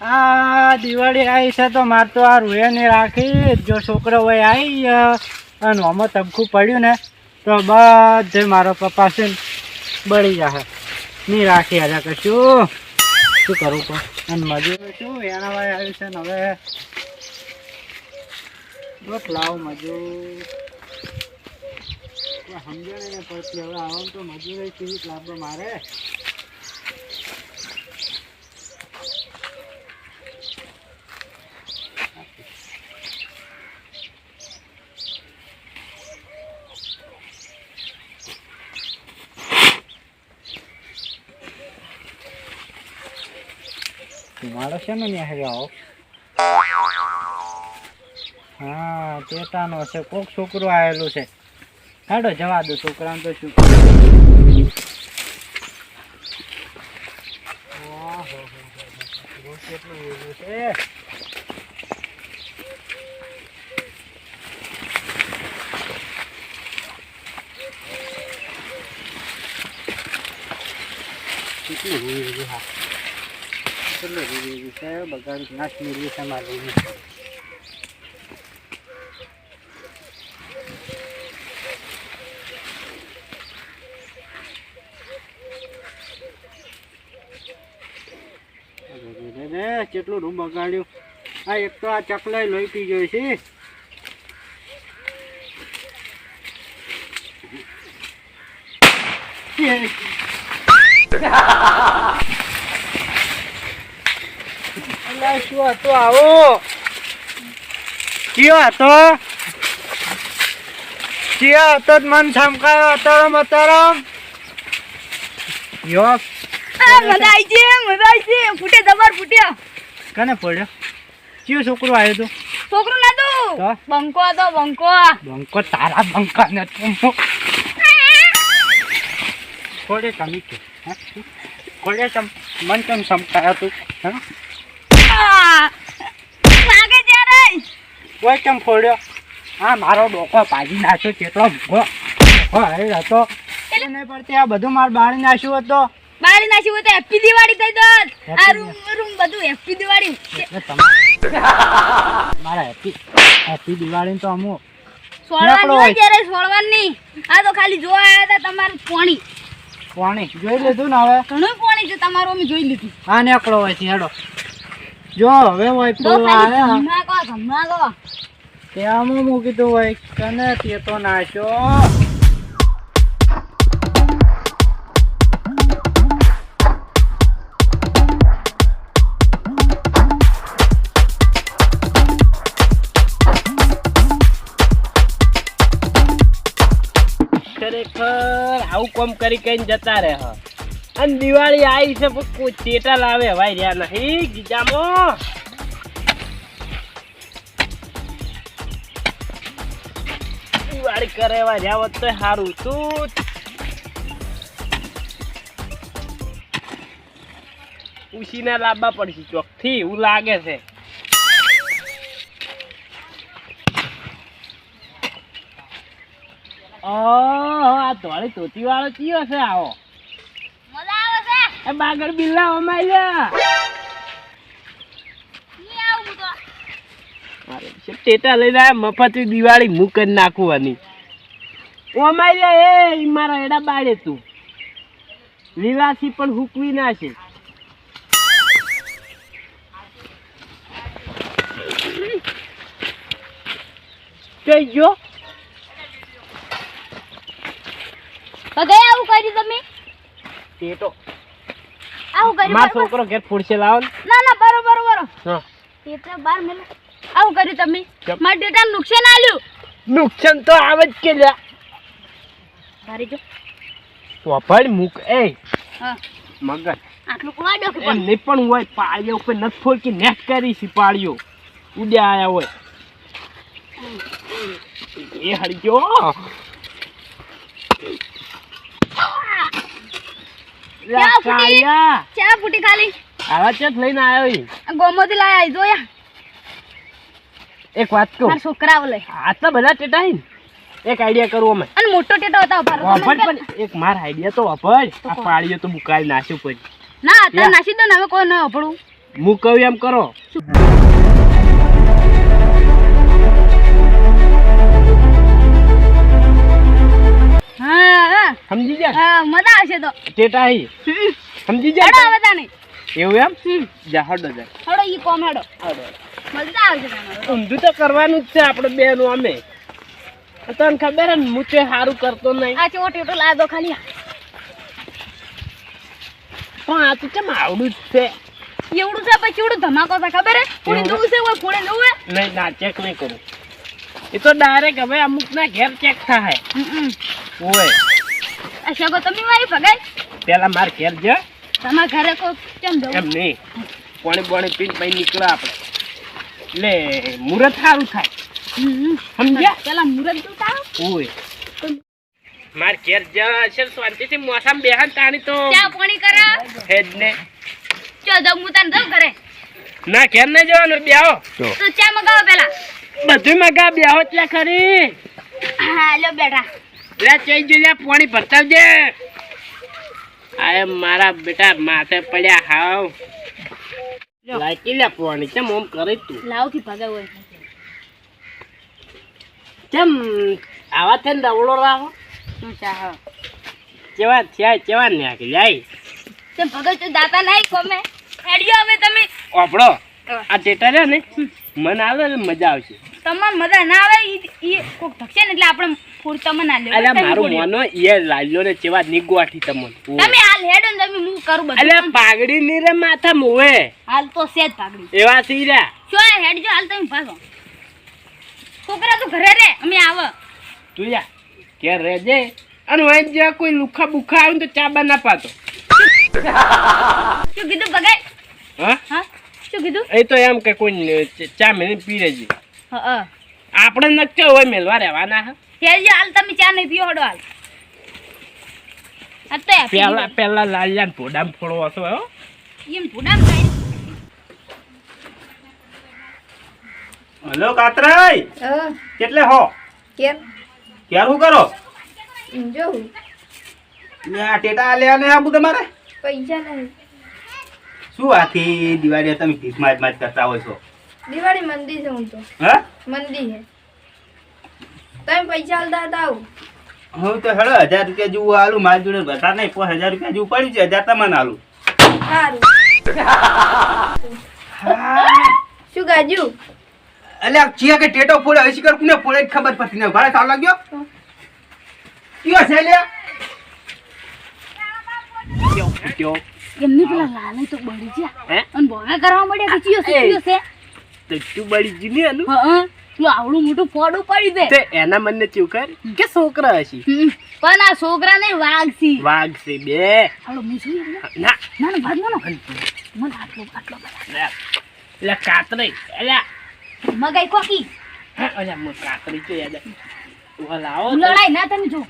આ દિવાળી આવી છે તો મારે તો આ રૂએ નહીં રાખી જો. છોકરો હોય આવી અને આમાં તબખું પડ્યું ને, તો બધે મારો પપ્પા છે બળી જશે નહીં રાખી હજા કશું શું કરું પણ? અને મજૂર શું એના ભાઈ આવ્યું છે ને હવે. બસ લાવ મજૂર. સમજણ પડતી હવે આવું તો મજૂર કેવી લાભ મારે. મારો છે ને ન્યાય આવો હા, ચેતાનો છે. કોક છોકરો આવેલું છે. હાડો જવા દો છોકરાને તો શું કેટલું વેલું છે કેટલું વેલું હા. કેટલું વેલું છે? બગાડી નાખ મેળવી છે કેટલું રૂમ બગાડ્યું. આ એક તો આ ચકલાઈ લોહી પી ગયો છે. અલા, શું હતો આવો. કયો હતો? કયો હતો મન છમકાયો અતરમ અતરમ યો મજા આવી છે મજા આવી છે. ફૂટે દબર ફૂટ્યો કને પડ્યો કયો છોકરો આવ્યો તો છોકરો નતું? બંકો હતો બંકો. બંકો તારા બંકા ને તું થોડે કમી કે થોડે તમ મન કેમ સમકાયો તું? હા? કોઈ કેમ ફોડ્યો? આ મારો ડોકો પાડી નાખ્યો કેટલો ભૂખો ભૂખો હતો. નહીં પડતી આ બધું માર બાળી નાખ્યું હતો. બાળી નાખ્યું તો હેપી દિવાળી થઈ દોત આ રૂમ રૂમ બધું હેપી દિવાળી. મારા હેપી હેપી દિવાળી તો અમુ સોળવાની હોય. સોળવાની આ તો ખાલી જોવા આવ્યા હતા તમારું પોણી. પોણી. જોઈ લીધું ને હવે? ઘણું પોણી છે તમારું અમે જોઈ લીધું. આ નેકળો હોય છે હેડો. જો હવે હોય તો આયા ત્યાં હું મૂકી દઉં હોય કને તે તો નાખ્યો ખરેખર આવું કોમ કરી કઈ જતા રહે હ. અને દિવાળી આવી છે પણ ચેટા લાવે ભાઈ રહ્યા નહીં ગીજામો. દિવાળી કરે એવા રહ્યા હોત તો સારું તું ઉસીના લાવવા પડશે ચોકથી, એવું લાગે છે. આ ધોળી ધોતી વાળો કયો છે આવો? એ બાગર બિલ્લા અરે છે ટેટા લઈને આયા મફત દિવાળી હું કરી નાખવાની. ઓમાઈ લે એ મારા એડા બાળે તું. લીલાસી પણ હુકવી ના છે કઈ ગયો? ગયા આવું કરી તમે? ટેટો. આવું કર્યું મારો છોકરો ઘેર ફૂડશે લાવો ને. ના બરોબર બરોબર હા. એટલે બાર મેલે. આવું કર્યું તમે? મારા ડેટા નુકસાન આલ્યું. નુકસાન તો આવે જ કે લ્યા. મારી જો. વફાડ મૂક. એ હા. મગર આટલું કોણ ડોક પણ. નહીં પણ હોય પાળીઓ ઉપર નથી ફોડકી નેટ કરી છે પાળીઓ. ઉડ્યા આયા હોય. એ ગયો લે ક્યાં ફૂટી? કાળિયા, ચા ફૂટી ખાલી આવા ચેત લઈને આવ્યો ઈ? ગોમોથી લાયા જોયા. એક વાત કહું. મારા છોકરાઓ લઈ આટલા બધા ટેટા હી એક આઈડિયા કરું અમે. અને મોટો ટેટો હતો પણ એક માર આઈડિયા તો આ કોણ? તો મુકાઈ નાખ્યું પછી ના અત્યારે નાસી દો ને હવે કોઈ ન અભળું હું કહું એમ કરો. સમજી મજા આવશે તો. ટેટા હમ. સમજી હેડો જા હવે તાને એવું એમ? જા હડો જા. હડો ઈ કોમ હેડો. મજા આવશે તાને ઊંધું તો કરવાનું જ છે આપણે બેનો અમે. તને ખબર હે ને હું તે સારું કરતો નહીં. આ ચોટ એટલો લાદો ખાલી પણ આ તો કેમ આવડું જ છે? એવડું છે પછી એવડું ધમાકો છે ખબર હે? પૂરી એવું? છે કોઈ ફોડે હે? નહીં ના ચેક નહીં કરું. એ તો ડાયરેક્ટ હવે અમુક ના ઘેર ચેક થાય. ઓય. શગો તમે મારી ભગાઈ પેલા માર ઘેર જ. તમારા ઘરે કો કેમ જવું એમ નહીં. પાણી પાણી પીન પછી નીકળે આપણે. એટલે મુરત સારું થાય. સમજ્યા? પેલા મુરત જોતા ઓય. માર ઘેર જ છે શાંતિથી મોસમ બેહાન તાણી તો. ચા પાણી કરા? હેડ ને. ચો જમ હું તને દઉં ઘરે? ના ઘેર ના જવાનું બ્યાહો તો ચા મગાવો પેલા. બધું મગા બ્યાહો ત્યાં ખરી. હા લો બેટા. લે ચઈ જો લે પાણી ભરતાવજે. આ મારા બેટા માથે પડ્યા હાવ. લાકી લે પાણી કેમ ઓમ કરે તું? લાવથી ભગાવ હોય. કેમ આવા થઈને ડવડો રાહો? શું ચા કેવા થયા કેવા નાખી જાય તે ભગત તો દાતા નહીં કોમે? હવે તમે. ઓપડો આ ટેટા છે ને. મને આવે મજા આવશે. તમને મજા ના આવે ઈ ઈ કોક ધકશે ને એટલે આપણે ફૂડ તમે ના લેવું અલ્યા મારું. મોનો એ લાલ્યો ને ચેવા નીગવાઠી તમને. તમે હાલ હેડો ને તમે હું કરું બધું. અલ્યા પાગડી ની રે માથા મોવે. હાલ તો સેજ પાગડી એવા સી રે. છો હેડ જો હાલ તમે ભાગો. છોકરા તો ઘરે રે અમે આવ. તું જા કે રેજે અને વાંચ જ્યાં કોઈ લુખા બુખા આવે તો ચા બા ના પાતો. શું કીધું બગાય હા? હા? શું કીધું? એ તો એમ કે કોઈ ચા મેને પી રહેજે. હા હા. આપણે નક્કી હોય મેલવા રહેવાના હા. હેડજો હાલ તમે ચા નહીં પીઓ હડો હાલ. આ તો પેલા પેલા લાલ્યાન ભોડામ ફોડો હશો હો. એમ ભૂડામ થાય હલો કાતરાઈ કેટલે હો? કેમ? ક્યારે હું કરો? લે આ ટેટા આલ્યા ને આબુ તમારે? પૈસા નહીં. શું આથી દિવાળી તમે ભીખ માજ માજ કરતા હોય છો? દિવાળી મંદી છે હું તો. હે? મંદી છે. તમે પૈસા હાલતા હતા આવું? હું તો હેડો હજાર રૂપિયા જેવું આલું મારી જોડે બધા નહીં પણ હજાર રૂપિયા જેવું પડ્યું છે હજાર તમને આલું. શું ગાજુ? એટલે આ ચિયા કે ટેટો ફોડે હશે કર કુને ફોડે ખબર પડતી નહીં ભાડે સાવ લાગ્યો? કયો છે લે એમની પેલા લાલ તો બળી ગયા? અને ભોગા કરવા મળ્યા કે ચિયો છે ચિયો છે? તો તું બળી જી ને એનું? હા તું આવડું મોટું ફોડું પડી દે. તે એના મનને ચેવું કર કે છોકરા હશે. પણ આ છોકરા નહીં વાઘ છે વાઘ છે બે હાલો. ના. ના ના ભાગ ના મને આટલો આટલો એટલે કાતરે. એટલે મગાઈ કોકી. અલ્યા મો કાતરી તો યાદ. ઊભા લડાઈ ના તમે જો.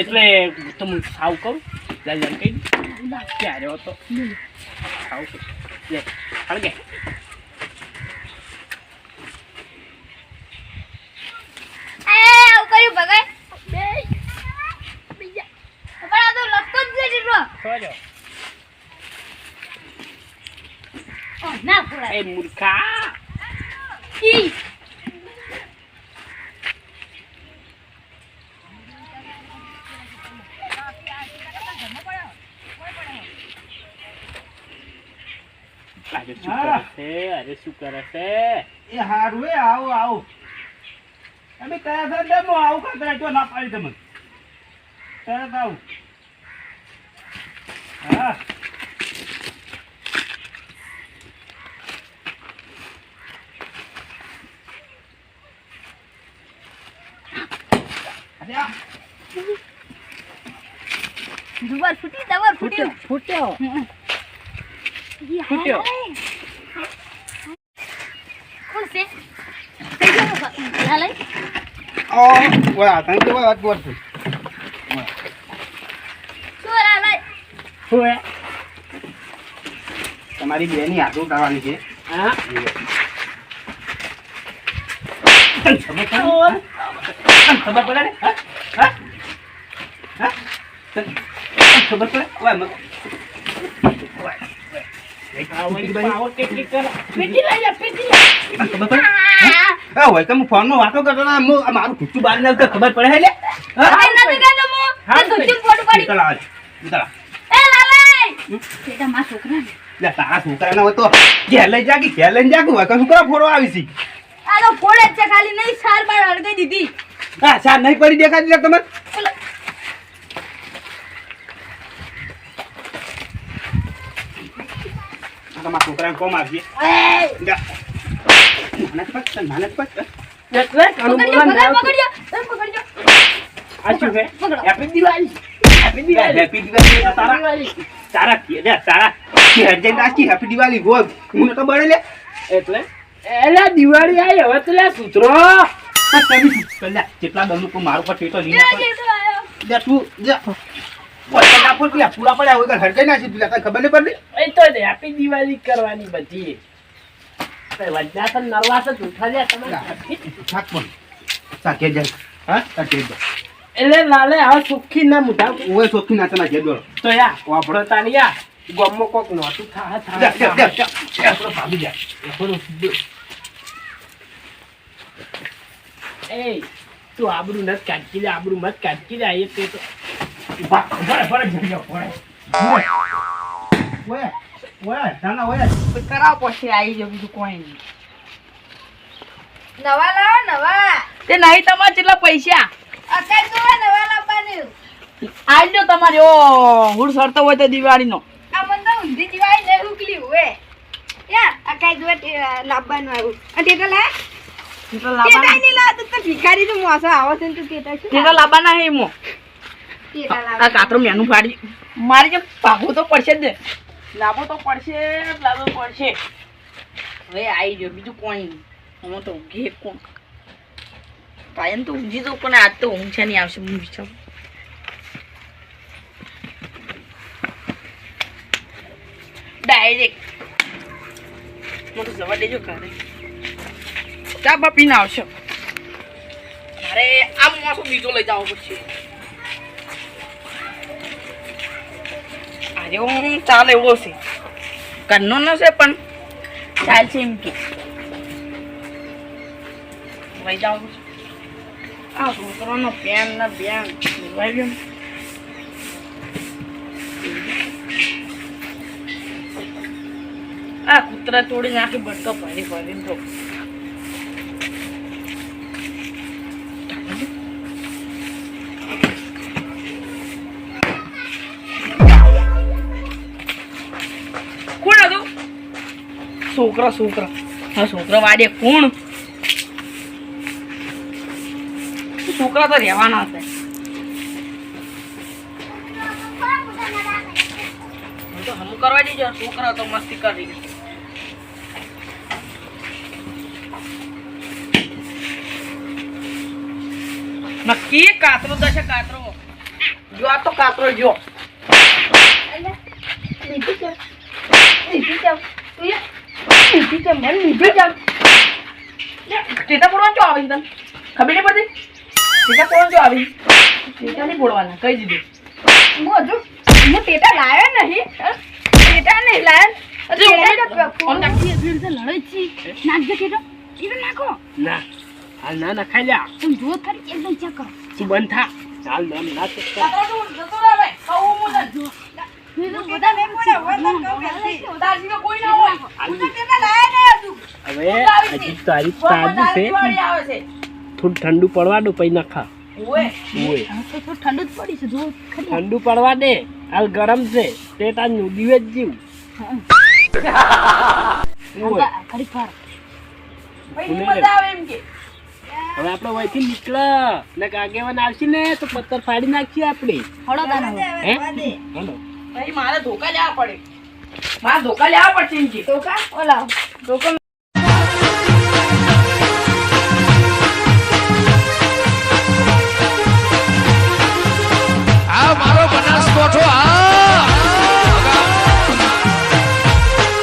એટલે તો સાવ કરું લાલ કઈ ક્યારે હતો સાવ લે હળગે એ, આવું બે. બીજા પણ આ તો લખતો જ નથી રહ્યો. સોજો ઓ, ના ફોડાય. એ મૂર્ખા. ઈ. અરે શું કરે છે અરે શું કરે છે એ હારું એ આવો આવો. અમે કયા છે ડેમો આવું કાતરા જો ના પાડી તમે. તરત આવું. હા. દુવાર ફૂટી દવાર ફૂટ્યું. ફૂટ્યો ફૂટ્યો. હાય. કોણ છે કઈ ગયો ભા- લાલાઈ? તને કેવા વાત બોલ છું શું લાલાઈ? શું હે તમારી બેની હાથો ઉઠાવવાની છે હા તને ખબર પડે? તને ખબર પડે ને? હા? હા? ખબર પડે? ઓય, મ- ઓય. આવડી પાવર કેટલી કરે પેટી લઈ જા પેટી ખબર પડે હોય તો હું ફોનમાં વાતો કરતો ને હું મારું ખુચ્ચું બહાર ના ખબર પડે હે લે? હા આ નથી કહેતો હું. હા, તે ધોતિયું ફોટું પાડી. નીકળ આવે એ લાલાઈ! બેટા, મારા છોકરાને. લે તારા છોકરાને હોય તો ઘેર લઈ જાગી કે ઘેર લઈને જાગું હોય તો છોકરા ફોડવા આવી છે આ તો ફોડે જ છે ખાલી નહીં સાર બાર હળગાઈ દીધી. હા સાર નહીં પડી દેખાતી લે તમે તમારા છોકરાને કોમ આપજે. એ, જા. નાને જ પકડ, નાને જ પકડ. એટલે કાનું પકડજો, બોલવાનું પકડ, ના આવતું. પકડજો. એ, પકડજો. આ શું છે પકડો. હેપી દિવાળી આવી હવે તો લે સૂત્રો જેટલા દમનું કોઈ મારું પર ટેટો આપો. જે, તો આયો. લે તું જા પૈસા આપો કે લે, પૂરા પડ્યા હોય કે હરગાઈ નાખી ખબર નહીં પડતી એ તો હેપી દિવાળી કરવાની બધી વજ્જા તો નરવા તો જૂઠા લે તમે થાક પણ સાકે જાય હા? સાકે જાય એટલે લાલે હવે સુખી ના મુઠા ઓય સોખી નાચના ઘેર દોડો તો યા વાપરો તારી યા. ગમો કોક નોતું થા જા જા જા થા આપણો ભાગી જા. એ તું આબરું નત કાઢી લે આબરું મત કાઢી લે એ તો ભા ભરે ભરે ભરે ઓય ઓય નાના ઓય કરાવ પછી આવી જાવ બીજું કોઈ નહીં નવા લાવો નવા તે નહીં તમારે કેટલા પૈસા અત્યારે તો નવા લાવવાનું આવી તમારે ઓ હુડ સરતો હોય તો દિવાળીનો આ મને તો ઊંધી જીવાય ને ઉકલી હોય યા આ કાંઈ લાવવાનું આવ્યું આ ટેટા લાય ટેટા ટેટા લાવવાના નહીં લાવતો તો ભિખારી તો મોસો આવો છે ને તું ટેટા લાવવાના હે એમો આ કાતરો મેનું ફાડી મારે જે ભાગવું તો પડશે જ ને લાવવો તો પડશે લાવવો પડશે. હવે આવી ગયો, બીજું કોઈ હું તો ઘે કોણ? પાયન તો ઊંઘી તો પણ આજ તો ઊંઘ છે નહીં, આવશે હું વિચારું ડાયરેક્ટ મને તો જવા દેજો ઘરે. ચા બા આવશે. મારે આ માસો બીજો લઈ જવો પડશે. આજે હું ચાલે એવો છે. ઘરનો ન છે પણ ચાલશે એમ કે. લઈ જાવ આ છોકરાનો પેન બેન લેવાઈ ગયો આ કૂતરા તોડી નાખી બટકો ભરી ભરીને તો છોકરા છોકરા. હા છોકરા વાડે કોણ? છોકરા તો રહેવાના છે. હમું કરવા દેજો છોકરા તો મસ્તી કરી નક્કી કાતરો દશે કાતરો. જો, આ તો કાતરો જો. લીધી છે યા લીધી છે ટેટા પડવાનું જો આવી તને? ખબર નહીં પડતી ટેટા પડવાનું જો આવી ટેટા નહીં પડવાના કહી દીધું. હું હજુ હું ટેટા લાવ્યો નહીં? ટેટા નહીં લાવ્યો જો ના હાલ ના ના ખાઈ લ્યા. તમે જો ખરી એકદમ ચેક કરો. બંધ થા. ચાલ ના ના ચેક કર. જતો રહે કહું હું તને. હવે હજી તારી તાજી છે. થોડું ઠંડુ પડવા દો પછી નખા. ઓય ઓય હવે તો થોડું ઠંડુ જ પડી છે ઠંડુ પડવા દે. હાલ ગરમ છે. તે તાર નુડીવે જ જીવ. હવે આપણે વહીથી નીકળ. ને આગેવાન આવશે ને તો પથ્થર ફાડી નાખીએ આપણે. હે? હાલો પછી મારે ધોકા લેવા પડે. મારે ધોકા લેવા પડશે ધોકા તો કા ઓલા ધોકા